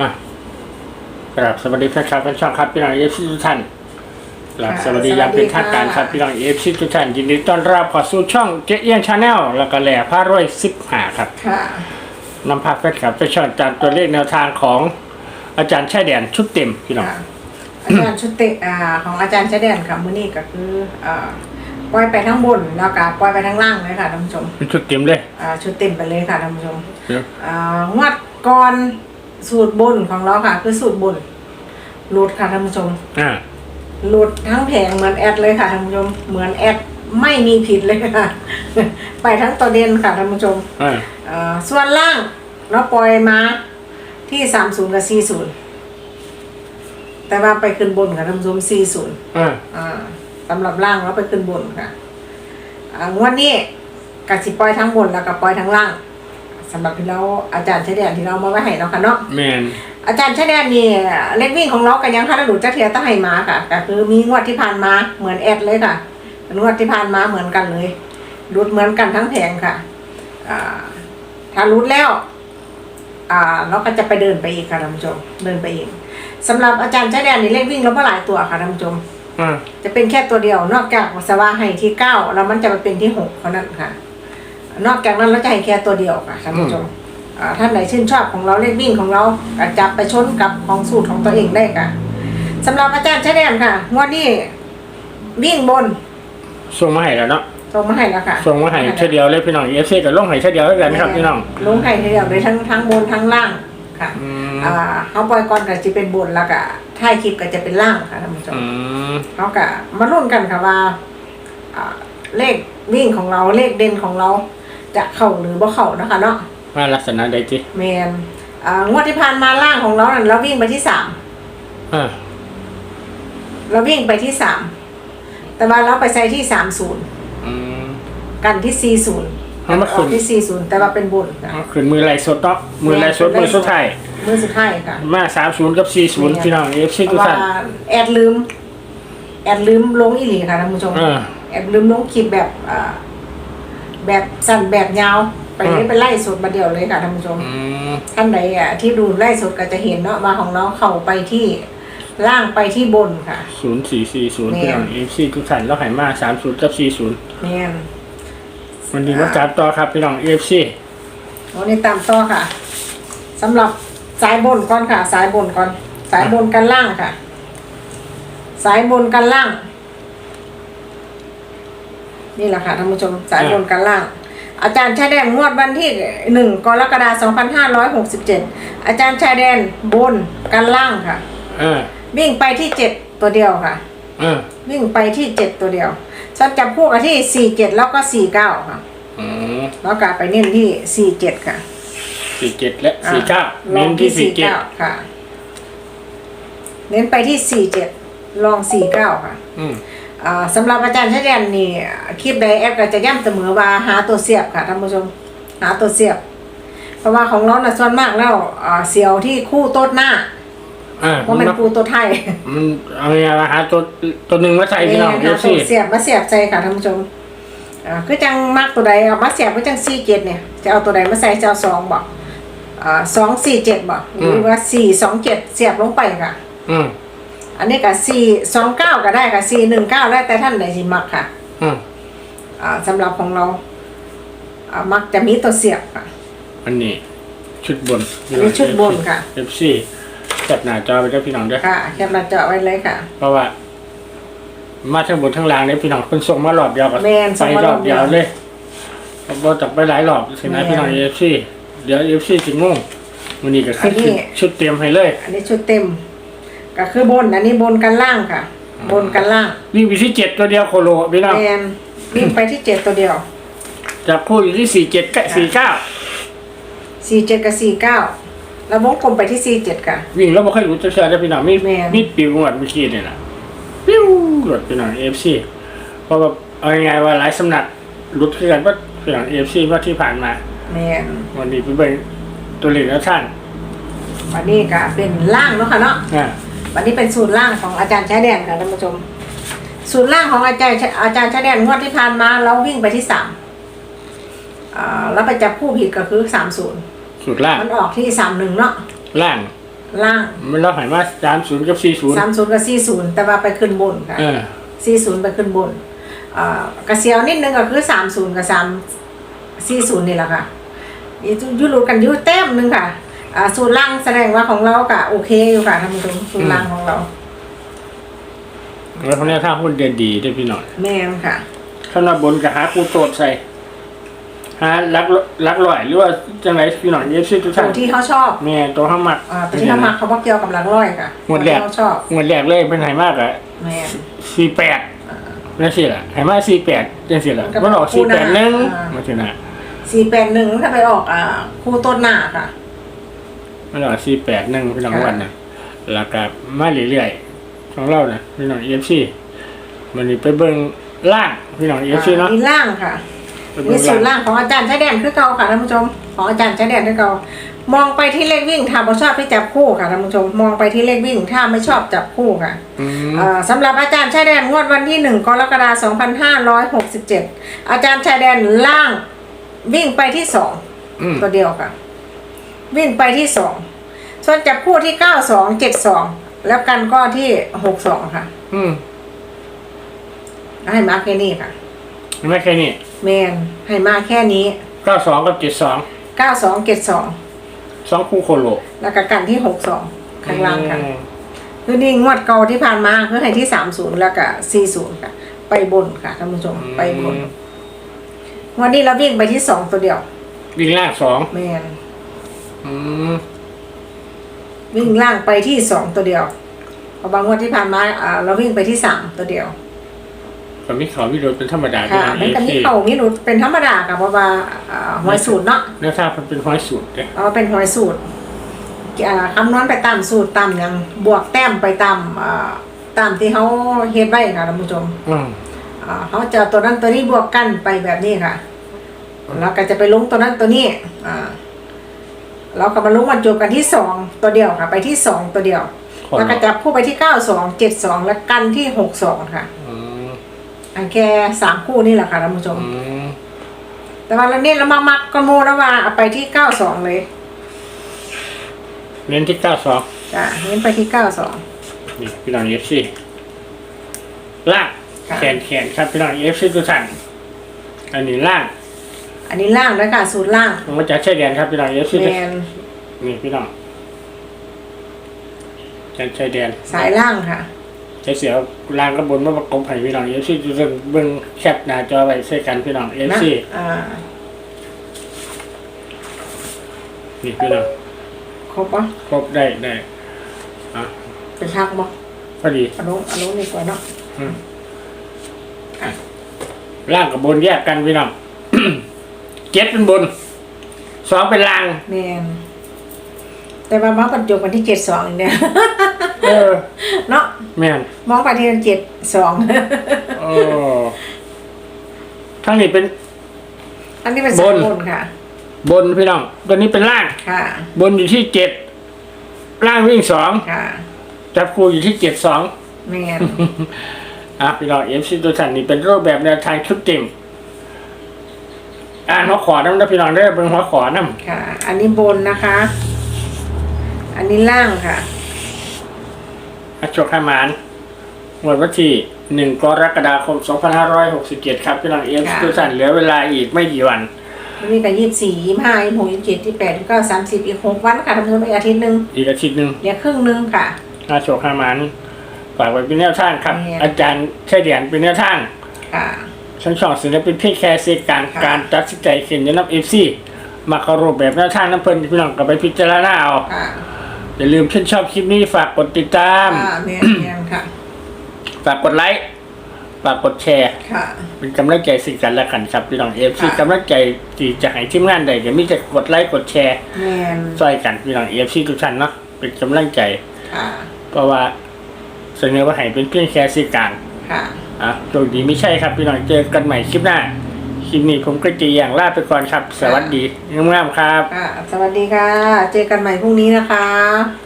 อะกราบสวัสดีแฟนคลับแฟนช่องครับพี่น้องเอฟซีทุกท่านกราบสวัสดีอยังเป็นทางการครับพี่น้องเอฟซีทุกท่านยินดีต้อนรับเข้าสู่ช่องเจ๊เอียงชาแนลแล้วก็แหล่ผ้ารวยสิบหาครับค่ะนำพาแฟนคลับไปช่องจานตัวเลขแนวทางของอาจารย์ชายแดนชุดเต็มพี่น้องค่ะอาจารย์ชุดเตะอ่าของอาจารย์ชายแดนค่ะมื้อนี้ก็คืออ่าปล่อยไปทั้งบนแล้วก็ปล่อยไปทั้งล่างเลยค่ะท่านผู้ชมเป็นชุดเต็มเลยอ่าชุดเต็มไปเลยค่ะท่านผู้ชมเดี๋ยวอ่างวดก่อน สูตรบนของเราค่ะ คือสูตรบนหลุดค่ะท่านผู้ชมอ่าหลุดทั้งแผงเหมือนแอดเลยค่ะท่านผู้ชมเหมือนแอดไม่มีผิดเลยค่ะ ไปทั้งตัวเด่นค่ะท่านผู้ชมอ่าเอ่อส่วนล่างเราปล่อยมาที่สามศูนย์กับสี่ศูนย์แต่ว่าไปขึ้นบนค่ะท่านผู้ชมสี่ศูนย์ อ่าอ่าสำหรับล่างเราไปขึ้นบนค่ะอ่างวดนี้กสิปล่อยทั้งบนแล้วก็ปล่อยทั้งล่าง สำหรับที่เราอาจารย์ชายแดนที่เรามาไว้ให้เราค่ะเนาะแมนอาจารย์ชายแดนนี่เล็กวิ่งของเรากันยังค่ะระดูจักเทียตั้งให้มาค่ะก็คือมีงวดที่ผ่านมาเหมือนแอดเลยค่ะเป็นงวดที่ผ่านมาเหมือนกันเลยรุดเหมือนกันทั้งแผงค่ะอ่าถ้ารุดแล้ว อ่าเราก็จะไปเดินไปอีกค่ะท่านผู้ชมเดินไปอีกสำหรับอาจารย์ชายแดนนี่เลขวิ่งเราไม่หลายตัวค่ะท่านผู้ชมอ่าจะเป็นแค่ตัวเดียวนอกจากสว่าให้ที่เก้าแล้วมันจะไปเป็นที่หกเท่านั้นค่ะ นอกจากนั้นเราจะให้แค่ตัวเดียวค่ะท่านผู้ชมอ่าท่านไหนชื่นชอบของเราเลขวิ่งของเราก็จับไปชนกับของสูตรของตัวเองได้ค่ะสำหรับอาจารย์ชายแดนค่ะงวดนี้วิ่งบนส่งมาให้แล้วเนาะส่งมาให้แล้วค่ะส่งมาให้เช่เดียวเลยพี่น้องเอฟซีกับลงให้เช่เดียวแล้วกันครับพี่น้องลงให้ทีเดียวเลยทั้งทั้งบนทั้งล่างค่ะอืมอ่าเขาปล่อยก่อนก็จะเป็นบนแล้วก็ท้ายคลิปก็จะเป็นล่างค่ะท่านผู้ชมอืมเขาก็มาลุ้นกันค่ะว่าอ่าเลขวิ่งของเราเลขเด่นของเรา จะเข้าหรือบ่เข้านะคะเนาะว่าลักษณะใดจีแมนอ่างวดที่ผ่านมาล่างของเราเนี่ยเราวิ่งไปที่สามอ่าเราวิ่งไปที่สามแต่ว่าเราไปใส่ที่สามศูนย์อืม กันที่สี่ศูนย์เอามาอขึ้อน กที่สี่ศูนย์แต่ว่าเป็นบนค่ะเอาขึ้นมือไหลสดเนาะมือไหลสดมือสุดท้ายมือสุดท้ายค่ะ มาสามศูนย์กับสี่ศูนย์พี่น้องเอฟซีเพทุกราะว่าท่าน แอดลืม แอดลืมลงอีหลีค่ะท่านผู้ชมอ่าแอดลืมลงคลิปแบบอ่า แบบสั้นแบบยาวไปเลยอืมไปไล่สดมาเดียวเลยค่ะท่านผู้ชม อืม ท่านใดอะที่ดูไล่สดก็จะเห็นเนาะมาของน้องเข้าไปที่ล่างไปที่บนค่ะ ศูนย์สี่สี่ศูนย์แม่ พี่น้องเอฟซีทุกท่านแล้วใหายมาสามศูนย์กับสี่ศูนย์แมนวันนี้มาจับต่อครับพี่น้องเอฟซีวันนี้ตามต่อค่ะสำหรับสายบนก่อนค่ะ สายบนก่อน สายบนกันล่างค่ะ สายบนกันล่าง นี่แหละค่ะท่านผู้ชมสายบนกันล่าง อาจารย์ชายแดนงวดวันที่หนึ่งกรกฎาคม2567 อาจารย์ชายแดนบนกันล่างค่ะอ่าวิ่งไปที่เจ็ดตัวเดียวค่ะอ่าวิ่งไปที่เจ็ดตัวเดียวฉันจับคู่กับที่สี่เจ็ดแล้วก็สี่เก้าค่ะอืมแล้วก็ไปเน้นที่สี่เจ็ดค่ะสี่เจ็ดและอะสี่เก้าลเน้องนที่สี่เจ็ด49ค่ะ เน้นไปที่สี่เจ็ดลองสี่เก้าค่ะ อืมอ่า สำหรับอาจารย์ชาแดนนี่คลิปใดแอปก็จะย้ำเสมอว่าหาตัวเสียบค่ะท่านผู้ชม หาตัวเสียบ เพราะว่าของเราน่ะส่วนมากแล้วอ่าเสียวที่คู่โต๊ดหน้าอ่าเพราะมันคู่โต๊ดไทยมันเอาไงมาหาตัวตัวหนึ่งมาใส่พี่น้องเอหาฟตัซีวเสียบมาเสียบใจค่ะท่านผู้ชมอ่าคือจังมักตัวใดเอามาเสียบก็จังสี่เจ็ดเนี่ยจะเอาตัวใดมาใส่จะเอาสองบอกอ่าสองสี่เจ็ดบอกหรือว่าสี่สองเจ็ดเสียบลงไปค่ะ อืม อันนี้ก็สี่สองเก้าก็ได้ค่ะสี่หนึ่งเก้าได้แต่ท่านไหนสิมักค่ะ อืมอ่าสำหรับของเราอ่ามักจะมีตัวเสียบค่ะ อันนี้ชุดบนอันนี้ชุดบนค่ะ เอฟซีจัดหน้าจอไปด้วยพี่น้องด้วยค่ะแคปหน้าจอไว้เลยค่ะ เพราะว่า มาทั้งบนทั้งล่างเนี่ยพี่น้องเพิ่นส่งมารอบเดียวกับแม่นส่ไปงมารรออบบเดีเดียยววเลยเราจับไปหลายรอบสินะแม่นพี่น้องเอฟซีเดี๋ยวเอฟซีสิงงวันนี้ก็คัดทีนี้ชุดชุดเตรียมให้เลย อันนี้ชุดเต็ม ก็คือบน อันนี้บนกันล่างค่ะ บนกันล่างวิ่งไปที่เจ็ดตัวเดียวโคโลพี่น้องแมนวิ่งไปที่เจ็ดตัวเดียวจับคู่อยู่ที่สี่เจ็ดกับสี่เก้าสี่เจ็ดกับสี่เก้าแล้ววงกลมไปที่สี่เจ็ดค่ะ วิ่งแล้วไม่ค่อยรู้จะเชื่อได้พี่น้องมีแม่น มีปิวหมดเมื่อกี้เนี่ยนะปิ้วหลุดพี่น้องเอฟซีเพราะว่าเอาง่ายๆว่าหลายสำนักหลุดขึ้นกันว่าพี่น้องเอฟซีว่าที่ผ่านมา แมนวันนี้เป็นตัวเลขแล้วท่าน วันนี้ก็เป็นล่างเนาะค่ะเนาะ อ่า วันนี้เป็นสูตรล่างของอาจารย์ชายแดนค่ะท่านผู้ชม สูตรล่างของอาจารย์อาจารย์ชายแดนงวดที่ผ่านมาเราวิ่งไปที่สามอ่าแล้วไปจับคู่ผิดก็คือสามศูนย์สุดล่างมันออกที่สามหนึ่งเนาะล่างล่างมันเราใหายมาสามศูนย์กับสี่ศูนย์สามศูนย์กับสี่ศูนย์แต่ว่าไปขึ้นบนค่ะเออสี่ศูนย์ไปขึ้นบนเอ่อกระเซียวนิดนึงก็คือสามศูนย์กับสามสี่ศูนย์นี่แหละค่ะอียุรุกันอยุแต้มหนึงค่ะ อ่าสูตรล่างแสดงว่าของเราก็โอเคอยู่ค่ะท่านผู้ชมสูตรล่างของเรา แล้วเขาเนี่ยถ้าหุ้นเดือนดีด้วยพี่หน่อยแม่นค่ะถ้าหน้าบนก็หาคูโตดใส่หาลักลักลอยหรือว่าจังไรพี่หน่อยเอฟซีทุกตัท่านวที่เขาชอบแม่ตัวห้ามักอ่าตัวที่เขามักเขาบอกเกี่ยวกับหลังร้อยค่ะหมดแหลกตัวที่เขาชอบงวดแรกเลยเป็นไหมากอะแม่น สี่แปดนั่นสิล่ะไหมาสี่แปดจังสิล่ะกับมันออกคู่สี่หแปน้าดหนึ่งอ่ามาสินะสี่แปดหนึ่งถ้าไปออกอ่าคู่ต้นหน้าค่ะ มันออกสี่แปดหนึ่งพี่น้องค่ะวันนะแล้วก็มาเรื่อยๆของเรานะพี่น้องเอฟซีมันนี่ไปเบิ่งล่างพี่น้องเอฟซีเนาะมีล่างค่ะไปมีเบิ่งสูตรล่างล่างของอาจารย์ชายแดนคือเก่าค่ะท่านผู้ชมของอาจารย์ชายแดนคือเก่ามองไปที่เลขวิ่งถ้าไม่ชอบให้จับคู่ค่ะท่านผู้ชมมองไปที่เลขวิ่งถ้าไม่ชอบจับคู่ค่ะอืมเอ่อสำหรับอาจารย์ชายแดนงวดวันที่หนึ่งกรกฎาคม2567 อาจารย์ชายแดนล่างวิ่งไปที่สองอืมตัวเดียวค่ะ วิ่งไปที่สองส่วนจับคู่ที่เก้าสองเจ็ดสองแล้วกันก็ที่หกสองค่ะ อืมให้มาแค่นี้ค่ะไม่แค่นี้แมนให้มาแค่นี้เก้าสองกับเจ็ดสองเก้าสองเจ็ดสองสองคู่โคโลแล้วก็กันที่หกสองข้างล่างค่ะอืมคือนี่งวดเก่าที่ผ่านมาคือให้ที่สามศูนย์แล้วก็สี่ศูนย์ค่ะ ไปบนค่ะท่านผู้ชมไปบนวันนี้เราวิ่งไปที่สองตัวเดียว วิ่งล่างสองแมน อืมวิ่งล่างไปที่สองตัวเดียวเพอบางงวดที่ผ่านมาอ่าเราวิ่งไปที่สามตัวเดียวก็มีเขาวิโรจน์เป็นธรรมดาค่ะพี่มันน้องก็เอฟมีซีเข่ามีหนุดเป็นธรรมดาค่ะเพราะว่าอ่าหวยสูตรเนาะแล้วถ้ามันเป็นห้อยสูตรเนี่ยเอาเป็นหวยสูตรอ่าคำนวณไปตามสูตรตามอย่างบวกแต้มไปตามอ่าตามที่เขาเฮ็ดไว้ค่ะท่านผู้ชมอืมอ่าเขาจะเอาตัวนั้นตัวนี้บวกกันไปแบบนี้ค่ะแล้วก็จะไปลงตัวนั้นตัวนี้ อ่า เราก็มาลงวันจบกันที่สองตัวเดียวค่ะ ไปที่สองตัวเดียวขอแล้วก็จับคู่ไปที่เก้าสองเจ็ดสองและกันที่หกสองค่ะอืมอันแค่สามคู่นี่แหละค่ะท่านผู้ชมอืมแต่ว่าเราเนี่ยเรามามักก็โมแล้วว่าเอาไปที่เก้าสองเลยเน้นที่เก้าสองจ้ะเน้นไปที่เก้าสองนี่พี่น้องเอฟซีล่างค่ะแขนแขนครับพี่น้องเอฟซีทุกท่านอันนี้ล่าง อันนี้ล่างแล้วค่ะสูตรล่างมันมาจากชายแดนครับพี่น้องเอฟซีแมนนี่พี่น้องแขนชายแดนสายล่างค่ะใช้เสียวล่างกับบนมาประกบให้พี่น้องเอฟซีทุกท่านเบิ่งแคปหน้าจอไว้ใส่กันพี่น้องเอฟนะซีอ่านี่พี่น้องครบปะครบได้ได้อะเป็นทักบ่พอดีอนุอนุนี่ก่อนเนาะอืมอะล่างกับบนแยกกันพี่น้อง เจ็ดเป็นบนสองเป็นล่าง แมนแต่ว่ามาบรรจบกันที่เจ็ดสองอีกเนี่ยเออ เนาะแม่นมองไปที่เจ็ดสองโอ้ทั้งนี้เป็น อันนี้เป็นสาบยนบนค่ะ บนพี่น้องตัวนี้เป็นล่าง ค่ะ บนอยู่ที่เจ็ดล่างวิ่งสองค่ะจับคูอยู่ที่เจ็ดสอง แมนอะพี่น้องเอฟซีตัวสันนี่เป็นรูปแบบแนวทางชุดเต็ม อ่านหัวขอน้ำนะพี่น้องได้อเป็นหัวขอน้ค่ะ อันนี้บนนะคะ อันนี้ล่างค่ะำอาชกขมานงวดวันที่หนึ่งกรกฎาคมสองพันห้าร้อยหกสิบเจ็ดครับพี่น้องเอฟซีค่ะตัวสันเหลือเวลาอีกไม่กี่วัน วันนี้ก็ยี่สิบสี่ยี่สิบห้ายี่สิบหกยี่สิบเจ็ดยี่สิบแปดยี่สิบเก้าสามสิบอีกหกวันค่ะทำเงินไปอาทิตย์หนึ่งอีกอาทิตย์หนึ่งเหลือครึ่งหนึ่งค่ะ อาโชคขมานฝากไว้เป็นแนวทางครับ เนี่ย อาจารย์ใช่เดียนเป็นแนวทาง ค่ะ ทั้งสองศิลปินเพี่แคร์เสียการค่ะการตัดสินใจเขียนยนับเอฟซีมาเคารพแบบแนวทางน้ำเพลินพี่น้องกลับไปพิจารณาเอาค่ะอย่าลืมชื่นชอบคลิปนี้ฝากกดติดตามค่ะแมนแมนค่ะ ฝากกดไลค์ฝากกดแชร์ ค่ะ เป็นกำลังใจสิ่งกันและกันครับพี่น้องเอฟซีค่ะ กำลังใจที่จะให้ทีมงานใดเดี๋ยวมิจะกดไลค์กดแชร์แมนซอยกันพี่น้องเอฟซีทุกท่านเนาะเป็นกำลังใจ ค่ะ เพราะว่าเสนอว่าให้เป็นเพียงแค่สื่อกลางค่ะ อะโชคดีไม่ใช่ครับพี่น้องเจอกันใหม่คลิปหน้า คลิปนี้ผมก็จะอย่างลาไปก่อนครับ สวัสดีงามๆครับ ค่ะ สวัสดีค่ะ เจอกันใหม่พรุ่งนี้นะคะ